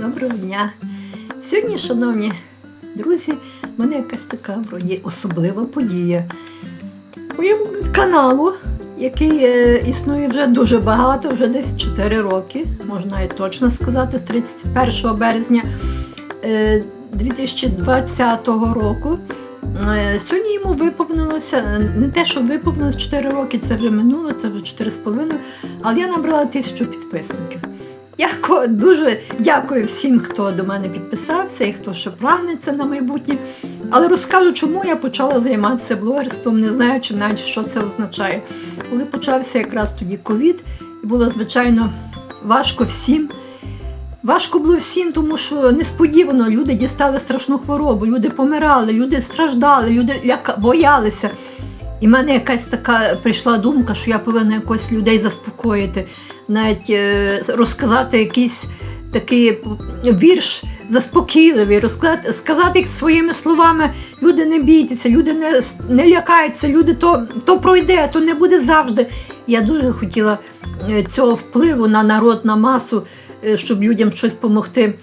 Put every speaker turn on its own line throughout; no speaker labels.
Доброго дня! Сьогодні, шановні друзі, в мене якась така вроді особлива подія. Моєму каналу, який е, існує вже дуже багато, вже десь 4 роки, можна навіть точно сказати, з 31 березня е, 2020 року. Е, Сьогодні йому виповнилося е, не те, що виповнилось 4 роки, це вже минуло, це вже 4,5, але я набрала тисячу підписників. Я дуже дякую всім, хто до мене підписався і хто ще прагне це на майбутнє. Але розкажу, чому я почала займатися блогерством, не знаючи навіть, що це означає. Коли почався якраз тоді ковід, було звичайно важко всім. Важко було всім, тому що несподівано люди дістали страшну хворобу, люди помирали, люди страждали, люди боялися. І в мене якась така прийшла думка, що я повинна якось людей заспокоїти, навіть е, розказати якийсь такий вірш заспокійливий, розказати, сказати їх своїми словами. Люди не бійтеся, люди не, не лякаються, люди то, то пройде, то не буде завжди. Я дуже хотіла е, цього впливу на народ, на масу, е, щоб людям щось допомогти.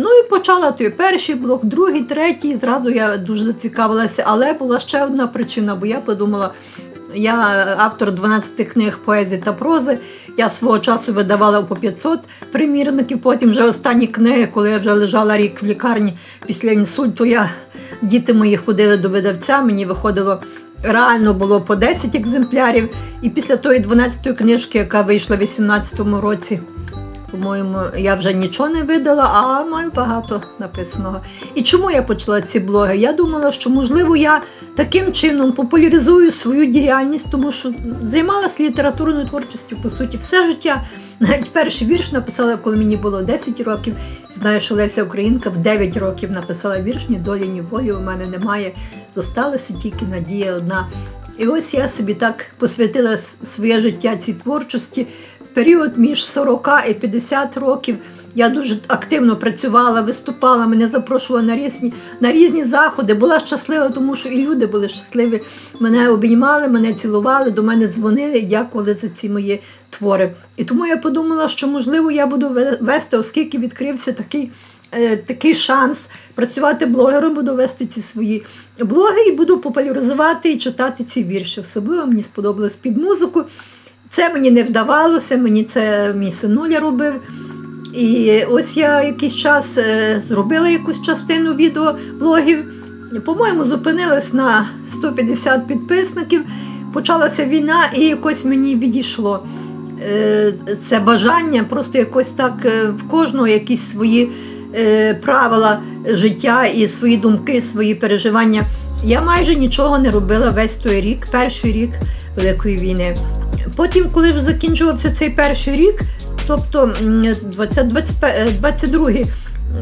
Ну і почала той перший блок, другий, третій. Зразу я дуже зацікавилася, але була ще одна причина, бо я подумала, я автор 12 книг поезії та прози. Я свого часу видавала по 500 примірників. Потім вже останні книги, коли я вже лежала рік в лікарні після інсульту, я діти мої ходили до видавця. Мені виходило реально було по 10 екземплярів. І після тої 12 книжки, яка вийшла в 18-му році. По-моєму, я вже нічого не видала, а маю багато написаного. І чому я почала ці блоги? Я думала, що можливо я таким чином популяризую свою діяльність, тому що займалася літературною творчістю, по суті, все життя. Навіть перший вірш написала, коли мені було 10 років. Знаю, що Леся Українка в 9 років написала вірш, ні долі, ні волі у мене немає. Зосталася тільки надія одна. І ось я собі так посвятила своє життя цій творчості. Період між 40 і 50 років я дуже активно працювала, виступала, мене запрошували на різні, на різні заходи. Була щаслива, тому що і люди були щасливі. Мене обіймали, мене цілували, до мене дзвонили дякували за ці мої твори. І тому я подумала, що можливо я буду вести, оскільки відкрився такий, е, такий шанс працювати блогером, буду вести ці свої блоги і буду популяризувати і читати ці вірші. Особливо мені сподобалось під музику. Це мені не вдавалося, мені це мій синуля робив. І ось я якийсь час е, зробила якусь частину відеоблогів. По-моєму, зупинилась на 150 підписників. Почалася війна, і якось мені відійшло е, це бажання, просто якось так е, в кожного якісь свої правила життя і свої думки, свої переживання. Я майже нічого не робила весь той рік, перший рік Великої війни. Потім, коли вже закінчувався цей перший рік, тобто м, 20, 22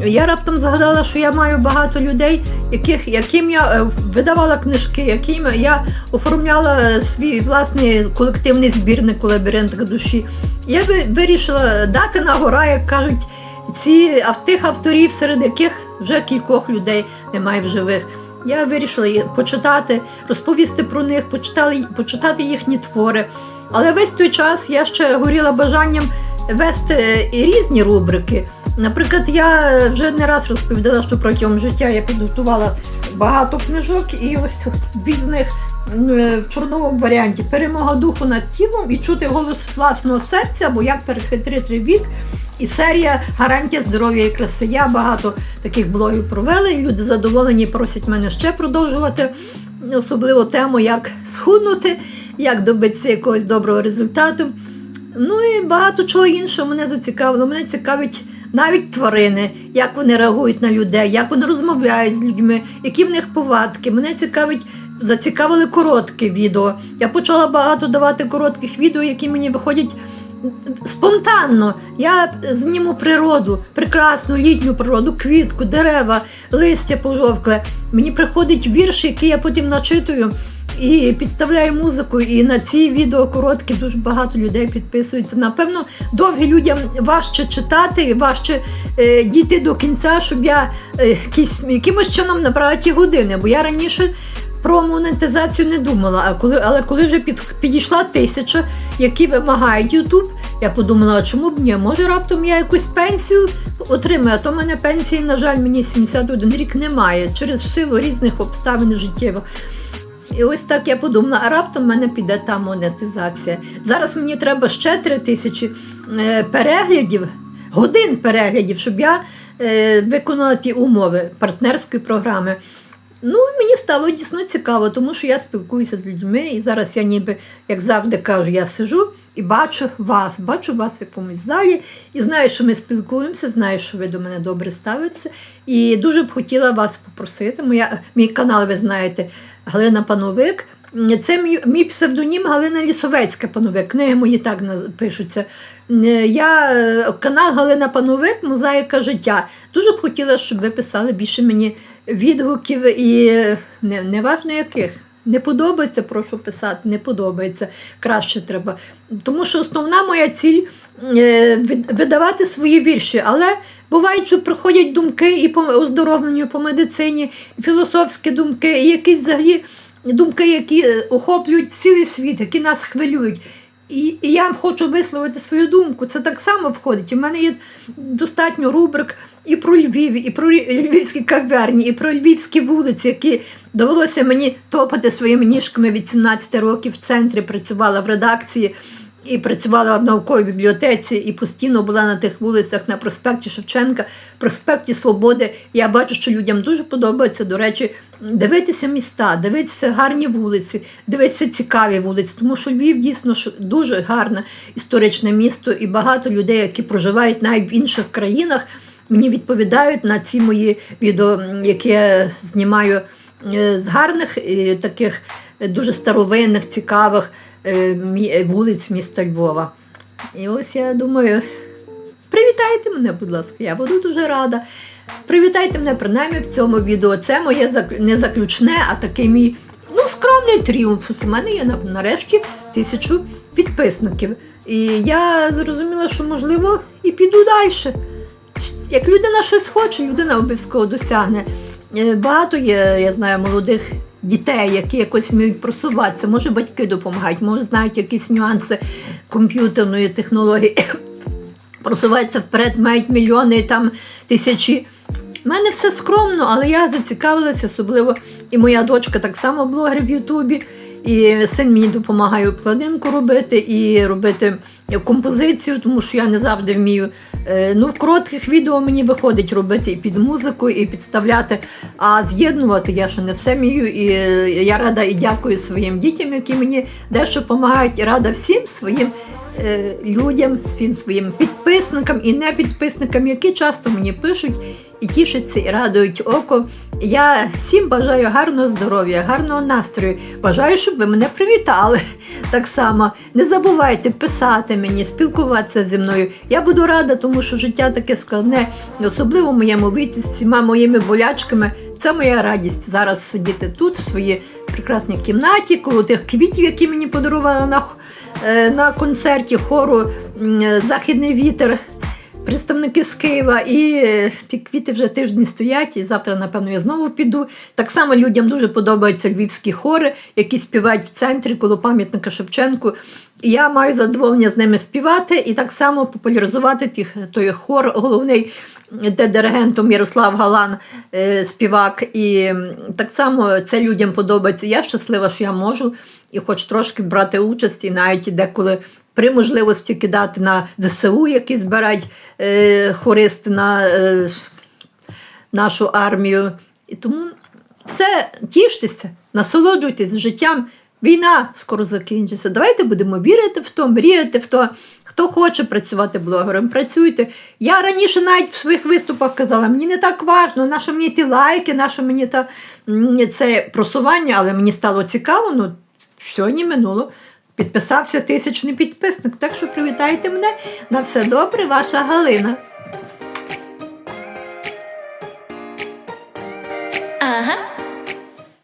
я раптом згадала, що я маю багато людей, яких, яким я е, видавала книжки, яким я оформляла е, свій власний колективний збірник у лабіринтах душі. Я ви- вирішила дати на гора, як кажуть, ці а тих авторів, серед яких вже кількох людей немає в живих. Я вирішила почитати, розповісти про них, почитали, почитати їхні твори. Але весь той час я ще горіла бажанням вести е, різні рубрики. Наприклад, я вже не раз розповідала, що протягом життя я підготувала багато книжок, і ось дві з них е, в чорновому варіанті перемога духу над тілом і чути голос власного серця, або як перехитрити вік. І серія гарантія здоров'я і краси. Я багато таких блогів провела, і люди задоволені просять мене ще продовжувати. Особливо тему, як схуднути, як добитися якогось доброго результату. Ну і багато чого іншого мене зацікавило. Мене цікавить навіть тварини, як вони реагують на людей, як вони розмовляють з людьми, які в них повадки. Мене цікавить, зацікавили короткі відео. Я почала багато давати коротких відео, які мені виходять спонтанно. Я зніму природу, прекрасну літню природу, квітку, дерева, листя пожовкле. Мені приходить вірш, який я потім начитую. І підставляю музику, і на ці відео короткі дуже багато людей підписуються. Напевно, довгі людям важче читати, важче е, дійти до кінця, щоб я е, якимось чином набрала ті години. Бо я раніше про монетизацію не думала. А коли, але коли вже під, підійшла тисяча, які вимагають YouTube, Я подумала, а чому б ні? Може раптом я якусь пенсію отримаю, а то в мене пенсії, на жаль, мені 71 рік немає через силу різних обставин життєвих. І ось так я подумала, а раптом в мене піде та монетизація. Зараз мені треба ще 3 тисячі е, переглядів, годин переглядів, щоб я е, виконала ті умови партнерської програми. Ну, мені стало дійсно цікаво, тому що я спілкуюся з людьми, і зараз я ніби, як завжди кажу, я сижу і бачу вас, бачу вас в якомусь залі, і знаю, що ми спілкуємося, знаю, що ви до мене добре ставитеся. І дуже б хотіла вас попросити. Моя, мій канал, ви знаєте, Галина Пановик. Це мій, мій псевдонім Галина Лісовецька Пановик. Книги мої так пишуться. Е, Я е, канал Галина Пановик, Мозаїка життя. Дуже б хотіла, щоб ви писали більше мені відгуків і не, не важно яких. Не подобається, прошу писати, не подобається. Краще треба. Тому що основна моя ціль е, видавати свої вірші. Але буває, що приходять думки і по оздоровленню по медицині, філософські думки, і якісь взагалі думки, які е, охоплюють цілий світ, які нас хвилюють. І, і я хочу висловити свою думку. Це так само входить. У мене є достатньо рубрик і про Львів, і про львівські кав'ярні, і про львівські вулиці, які довелося мені топати своїми ніжками від 17 років в центрі, працювала в редакції. І працювала в науковій бібліотеці, і постійно була на тих вулицях на проспекті Шевченка, проспекті Свободи. Я бачу, що людям дуже подобається, до речі, дивитися міста, дивитися гарні вулиці, дивитися цікаві вулиці, тому що Львів дійсно дуже гарне історичне місто, і багато людей, які проживають навіть в інших країнах, мені відповідають на ці мої відео, які я знімаю е, з гарних таких е, дуже старовинних, цікавих е, е, вулиць міста Львова. І ось я думаю, привітайте мене, будь ласка, я буду дуже рада. Привітайте мене принаймні в цьому відео. Це моє не заключне, а такий мій ну, скромний тріумф. У мене є нарешті тисячу підписників. І я зрозуміла, що можливо і піду далі. Як людина щось хоче, людина обов'язково досягне. Е, Багато є, я знаю, молодих дітей, які якось вміють просуватися. Може, батьки допомагають, може знають якісь нюанси комп'ютерної технології. Просуваються вперед, мають мільйони там тисячі. У мене все скромно, але я зацікавилася, особливо і моя дочка так само блогер в Ютубі. І син мені допомагає планинку робити і робити композицію, тому що я не завжди вмію. Е, Ну, в коротких відео мені виходить робити і під музику, і підставляти, а з'єднувати я ще не все вмію. І е, я рада і дякую своїм дітям, які мені дещо допомагають, і рада всім своїм е, людям, всім своїм підписникам і не підписникам, які часто мені пишуть і тішаться, і радують око. Я всім бажаю гарного здоров'я, гарного настрою. Бажаю, щоб ви мене привітали. Так само не забувайте писати мені, спілкуватися зі мною. Я буду рада, тому що життя таке складне, особливо в моєму віці з всіма моїми болячками. Це моя радість зараз сидіти тут, в своїй прекрасній кімнаті, коло тих квітів, які мені подарували на, е, на концерті хору Західний вітер. Представники з Києва, і е, ті квіти вже тиждень стоять, і завтра, напевно, я знову піду. Так само людям дуже подобаються львівські хори, які співають в центрі коло пам'ятника Шевченку. І я маю задоволення з ними співати і так само популяризувати тих, той хор головний, де диригентом Ярослав Галан е, співак. І так само це людям подобається. Я щаслива, що я можу і хоч трошки брати участь, і навіть деколи при можливості кидати на ЗСУ, які збирають е, хористи на е, нашу армію. І тому все, тіштеся, насолоджуйтесь життям. Війна скоро закінчиться. Давайте будемо вірити в то, мріяти в то. Хто хоче працювати блогером, працюйте. Я раніше навіть в своїх виступах казала, мені не так важно, наше мені ті лайки, наше мені та, це просування, але мені стало цікаво, ну Сьогодні минуло. Підписався тисячний підписник. Так що привітайте мене. На все добре, ваша Галина. Ага.